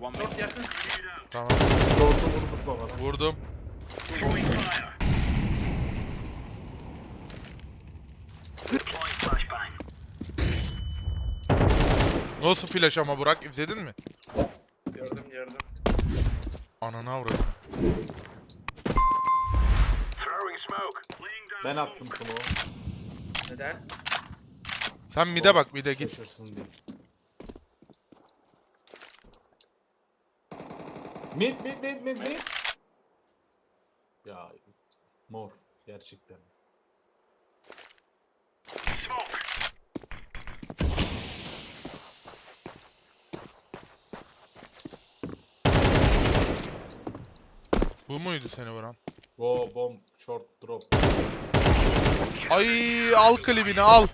One Short yakın. Tamam. Short'u vurduk babadan. Vurdum. Nasıl flash ama Burak izledin mi? Gördüm gördüm. Ananı avradım. Ben attım smoke'u. Neden? Sen mide bak mide git. Şaşırsın diye. Mid mid mid mid mid. Ya mor gerçekten. Bu muydu seni vuran? Go bomb short drop. Ay al klibini al.